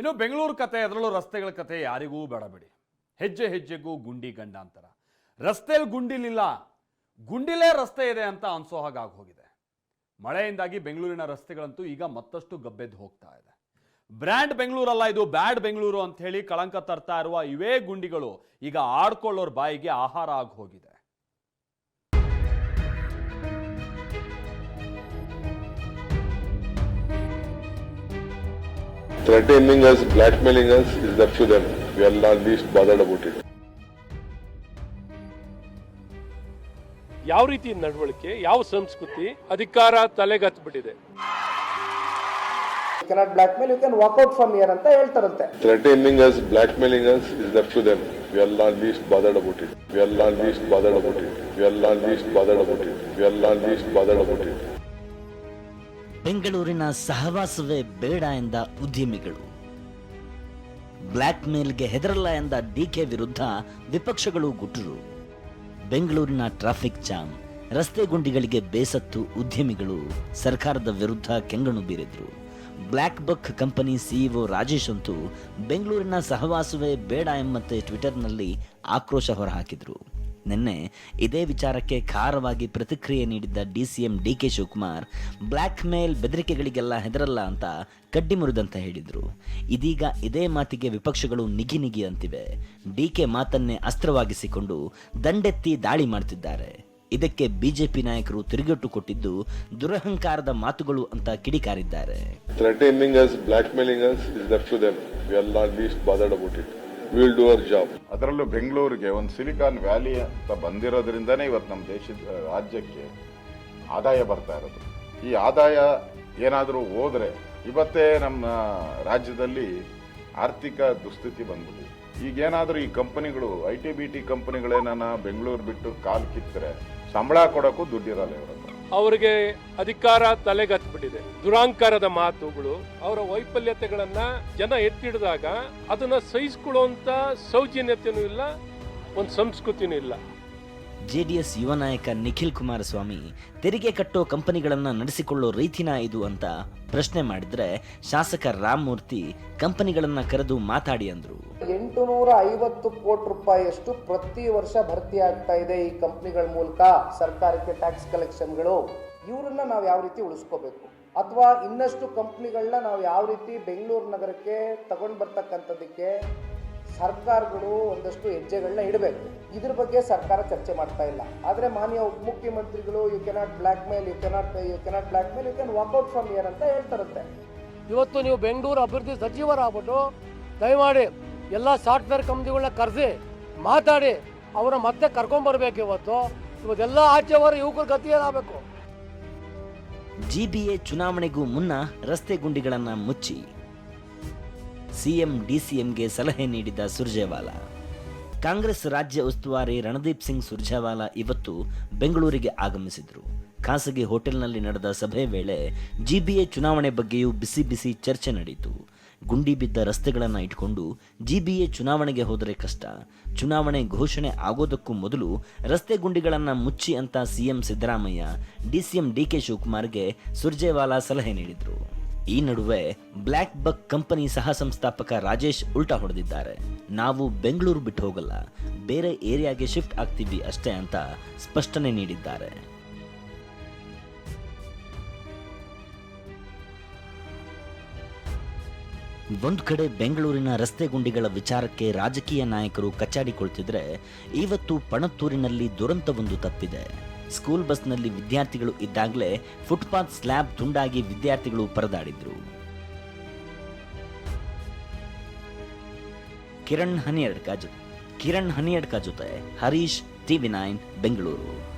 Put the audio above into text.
ಇನ್ನು ಬೆಂಗಳೂರು ಕತೆ, ಅದರಲ್ಲೂ ರಸ್ತೆಗಳ ಕತೆ ಯಾರಿಗೂ ಬೇಡ ಬಿಡಿ. ಹೆಜ್ಜೆ ಹೆಜ್ಜೆಗೂ ಗುಂಡಿ ಗಂಡಾಂತರ ರಸ್ತೆಯಲ್ಲಿ ಗುಂಡಿಲಿಲ್ಲ. ಗುಂಡಿಲೇ ರಸ್ತೆ ಇದೆ ಅಂತ ಅನ್ಸೋ ಹಾಗಾಗಿ ಹೋಗಿದೆ. ಮಳೆಯಿಂದಾಗಿ ಬೆಂಗಳೂರಿನ ರಸ್ತೆಗಳಂತೂ ಈಗ ಮತ್ತಷ್ಟು ಗಬ್ಬೆದ್ದು ಹೋಗ್ತಾ ಇದೆ. ಬ್ರ್ಯಾಂಡ್ ಬೆಂಗಳೂರಲ್ಲ, ಇದು ಬ್ಯಾಡ್ ಬೆಂಗಳೂರು ಅಂತ ಹೇಳಿ ಕಳಂಕ ತರ್ತಾ ಇರುವ ಇವೇ ಗುಂಡಿಗಳು ಈಗ ಆಡ್ಕೊಳ್ಳೋರ್ ಬಾಯಿಗೆ ಆಹಾರ ಆಗಿ ಹೋಗಿದೆ. Threatening us, blackmailing us is up to them. We are not least bothered about it. ಯಾವ ರೀತಿ ನಡವಳಿಕೆ ಯಾವ ಸಂಸ್ಕೃತಿ ಅಧಿಕಾರ ತಲೆಗತ್ಬಿಟ್ಟಿದೆ cannot blackmail you can walk out from here ಅಂತ ಹೇಳ್ತಾರಂತೆ Threatening us, blackmailing us is up to them. We are not least bothered about it. We are not least bothered about it. We are not least bothered about it. We are not least bothered about it. ಬೆಂಗಳೂರಿನ ಸಹವಾಸವೇ ಬೇಡ ಎಂದ ಉದ್ಯಮಿಗಳು. Black ಮೇಲ್ಗೆ ಹೆದರಲ್ಲ ಎಂದ DK ವಿರುದ್ಧ ವಿಪಕ್ಷಗಳು ಗುಟ್ಟರು ಬೆಂಗಳೂರಿನ traffic jam, ರಸ್ತೆ ಗುಂಡಿಗಳಿಗೆ ಬೇಸತ್ತು ಉದ್ಯಮಿಗಳು ಸರ್ಕಾರದ ವಿರುದ್ಧ ಕೆಂಗಣು ಬೀರಿದ್ರು. Black buck company CEO Rajesh ಅಂತೂ ಬೆಂಗಳೂರಿನ ಸಹವಾಸವೇ ಬೇಡ ಎಂಬಂತೆ ಟ್ವಿಟರ್ನಲ್ಲಿ ಆಕ್ರೋಶ ಹೊರಹಾಕಿದ್ರು. ನಿನ್ನೆ ಇದೇ ವಿಚಾರಕ್ಕೆ ಖಾರವಾಗಿ ಪ್ರತಿಕ್ರಿಯೆ ನೀಡಿದ್ದ DCM D K Shivakumar blackmail ಬೆದರಿಕೆಗಳಿಗೆಲ್ಲ ಹೆದರಲ್ಲ ಅಂತ ಕಡ್ಡಿ ಮುರಿದಂತ ಹೇಳಿದ್ರು. ಇದೀಗ ಇದೇ ಮಾತಿಗೆ ವಿಪಕ್ಷಗಳು ನಿಗಿ ನಿಗಿ ಅಂತಿವೆ. ಡಿ ಕೆ ಮಾತನ್ನೇ ಅಸ್ತ್ರವಾಗಿಸಿಕೊಂಡು ದಂಡೆತ್ತಿ ದಾಳಿ ಮಾಡ್ತಿದ್ದಾರೆ. ಇದಕ್ಕೆ ಬಿಜೆಪಿ ನಾಯಕರು ತಿರುಗಟ್ಟು ಕೊಟ್ಟಿದ್ದು ದುರಹಂಕಾರದ ಮಾತುಗಳು ಅಂತ ಕಿಡಿಕಾರಿದ್ದಾರೆ. Threatening do our job. ಅದರಲ್ಲೂ ಬೆಂಗಳೂರಿಗೆ ಒಂದು ಸಿಲಿಕಾನ್ ವ್ಯಾಲಿ ಅಂತ ಬಂದಿರೋದ್ರಿಂದನೇ ಇವತ್ತು ನಮ್ಮ ದೇಶದ ರಾಜ್ಯಕ್ಕೆ ಆದಾಯ ಬರ್ತಾ ಇರೋದು. ಈ ಆದಾಯ ಏನಾದರೂ ಹೋದರೆ ಇವತ್ತೇ ನಮ್ಮ ರಾಜ್ಯದಲ್ಲಿ ಆರ್ಥಿಕ ದುಸ್ಥಿತಿ ಬಂದ್ಬಿಟ್ಟಿದೆ. ಈಗೇನಾದರೂ ಈ ಕಂಪನಿಗಳು, ಐ ಟಿ ಬಿ ಟಿ ಕಂಪನಿಗಳೇನ ಬೆಂಗಳೂರು ಬಿಟ್ಟು ಕಾಲು ಕಿತ್ತರೆ, ಸಂಬಳ ಕೊಡೋಕ್ಕೂ ದುಡ್ಡಿರಲ್ಲ ಇವ್ರ. ಅವರಿಗೆ ಅಧಿಕಾರ ತಲೆಗತ್ಬಿಟ್ಟಿದೆ. ದುರಾಂಕಾರದ ಮಾತುಗಳು, ಅವರ ವೈಫಲ್ಯತೆಗಳನ್ನ ಜನ ಎತ್ತಿಡಿದಾಗ ಅದನ್ನ ಸಹಿಸ್ಕೊಳ್ಳುವಂತ ಸೌಜನ್ಯತೆಯೂ ಇಲ್ಲ, ಒಂದು ಸಂಸ್ಕೃತಿನೂ ಇಲ್ಲ. ಜೆಡಿಎಸ್ ಯುವ ನಾಯಕ ನಿಖಿಲ್ ಕುಮಾರಸ್ವಾಮಿ ತೆರಿಗೆ ಕಟ್ಟೋ ಕಂಪನಿಗಳನ್ನ ನಡೆಸಿಕೊಳ್ಳೋ ರೀತಿನ ಇದು ಅಂತ ಪ್ರಶ್ನೆ ಮಾಡಿದ್ರೆ ಶಾಸಕ ರಾಮಮೂರ್ತಿ ಕಂಪನಿಗಳನ್ನ ಕರೆದು ಮಾತಾಡಿ ಅಂದ್ರು. ಎಂಟು ಐವತ್ತು ಕೋಟಿ ರೂಪಾಯಿಯಷ್ಟು ಪ್ರತಿ ವರ್ಷ ಭರ್ತಿ ಆಗ್ತಾ ಇದೆ ಈ ಕಂಪನಿಗಳ ಮೂಲಕ ಸರ್ಕಾರಕ್ಕೆ ಟ್ಯಾಕ್ಸ್ ಕಲೆಕ್ಷನ್ಗಳು ಇವರನ್ನ ನಾವು ಯಾವ ರೀತಿ ಉಳಿಸ್ಕೋಬೇಕು? ಅಥವಾ ಇನ್ನಷ್ಟು ಕಂಪ್ನಿಗಳನ್ನ ನಾವು ಯಾವ ರೀತಿ ಬೆಂಗಳೂರು ನಗರಕ್ಕೆ ತಗೊಂಡು ಬರ್ತಕ್ಕಂಥದ್ದಕ್ಕೆ ಸರ್ಕಾರಗಳು ಒಂದಷ್ಟು ಹೆಜ್ಜೆಗಳನ್ನ ಇಡಬೇಕು. ಇದ್ರ ಬಗ್ಗೆ ಸರ್ಕಾರ ಚರ್ಚೆ ಮಾಡ್ತಾ ಇಲ್ಲ. ಆದರೆ ಮಾನ್ಯ ಉಪಮುಖ್ಯಮಂತ್ರಿಗಳು you cannot blackmail you cannot you cannot blackmail you can walk out from here ಅಂತ ಹೇಳ್ತಾರಂತೆ. ಇವತ್ತು ನೀವು ಬೆಂಗಳೂರು ಅಭಿವೃದ್ಧಿ ಸಚಿವರಾಗ್ಬಿಟ್ಟು ದಯಮಾಡಿ ಎಲ್ಲ ಸಾಫ್ಟ್ವೇರ್ ಕಂಪ್ನಿಗಳನ್ನ ಕರೆಸಿ ಮಾತಾಡಿ ಅವರ ಮತ್ತೆ ಕರ್ಕೊಂಬರ್ಬೇಕು ಇವತ್ತು. ಇವತ್ತೆಲ್ಲ ಆಚೆ ಹೊರ ಯುವಕರ ಗತಿ ಏನಾಗಬೇಕು? ಜಿಬಿಎ ಚುನಾವಣೆಗೂ ಮುನ್ನ ರಸ್ತೆ ಗುಂಡಿಗಳನ್ನು ಮುಚ್ಚಿ. ಸಿಎಂ, ಡಿಸಿಎಂಗೆ ಸಲಹೆ ನೀಡಿದ ಸುರ್ಜೇವಾಲಾ. ಕಾಂಗ್ರೆಸ್ ರಾಜ್ಯ ಉಸ್ತುವಾರಿ ರಣದೀಪ್ ಸಿಂಗ್ ಸುರ್ಜೇವಾಲಾ ಇವತ್ತು ಬೆಂಗಳೂರಿಗೆ ಆಗಮಿಸಿದ್ರು. ಖಾಸಗಿ ಹೋಟೆಲ್ನಲ್ಲಿ ನಡೆದ ಸಭೆ ವೇಳೆ ಜಿಬಿಎ ಚುನಾವಣೆ ಬಗ್ಗೆಯೂ ಬಿಸಿ ಬಿಸಿ ಚರ್ಚೆ ನಡೆಯಿತು. ಗುಂಡಿ ಬಿದ್ದ ರಸ್ತೆಗಳನ್ನು ಇಟ್ಕೊಂಡು ಜಿಬಿಎ ಚುನಾವಣೆಗೆ ಹೋದರೆ ಕಷ್ಟ. ಚುನಾವಣೆ ಘೋಷಣೆ ಆಗೋದಕ್ಕೂ ಮೊದಲು ರಸ್ತೆ ಗುಂಡಿಗಳನ್ನು ಮುಚ್ಚಿ ಅಂತ ಸಿಎಂ ಸಿದ್ದರಾಮಯ್ಯ, ಡಿಸಿಎಂ ಡಿಕೆ ಶಿವಕುಮಾರ್ಗೆ ಸುರ್ಜೇವಾಲಾ ಸಲಹೆ ನೀಡಿದ್ರು. ಈ ನಡುವೆ ಬ್ಲ್ಯಾಕ್ ಬಕ್ ಕಂಪನಿ ಸಹ ಸಂಸ್ಥಾಪಕ ರಾಜೇಶ್ ಉಲ್ಟಾ ಹೊಡೆದಿದ್ದಾರೆ. ನಾವು ಬೆಂಗಳೂರು ಬಿಟ್ಟು ಹೋಗಲ್ಲ. ಬೇರೆ ಏರಿಯಾಗೆ ಶಿಫ್ಟ್ ಆಗ್ತೀವಿ ಅಷ್ಟೇ ಅಂತ ಸ್ಪಷ್ಟನೆ ನೀಡಿದ್ದಾರೆ. ಒಂದು ಕಡೆ ಬೆಂಗಳೂರಿನ ರಸ್ತೆ ಗುಂಡಿಗಳ ವಿಚಾರಕ್ಕೆ ರಾಜಕೀಯ ನಾಯಕರು ಕಚ್ಚಾಡಿಕೊಳ್ತಿದ್ರೆ ಇವತ್ತು ಪಣತ್ತೂರಿನಲ್ಲಿ ದುರಂತವೊಂದು ತಪ್ಪಿದೆ. ಸ್ಕೂಲ್ ಬಸ್ನಲ್ಲಿ ವಿದ್ಯಾರ್ಥಿಗಳು ಇದ್ದಾಗಲೇ ಫುಟ್ಪಾತ್ ಸ್ಲ್ಯಾಬ್ ತುಂಡಾಗಿ ವಿದ್ಯಾರ್ಥಿಗಳು ಪರದಾಡಿದ್ರು. ಕಿರಣ್ ಹನಿಯಡ್ಕ ಜೊತೆ ಕಿರಣ್ ಹನಿಯಡ್ಕ ಜೊತೆ ಹರೀಶ್ ಟಿವಿ ನೈನ್ ಬೆಂಗಳೂರು.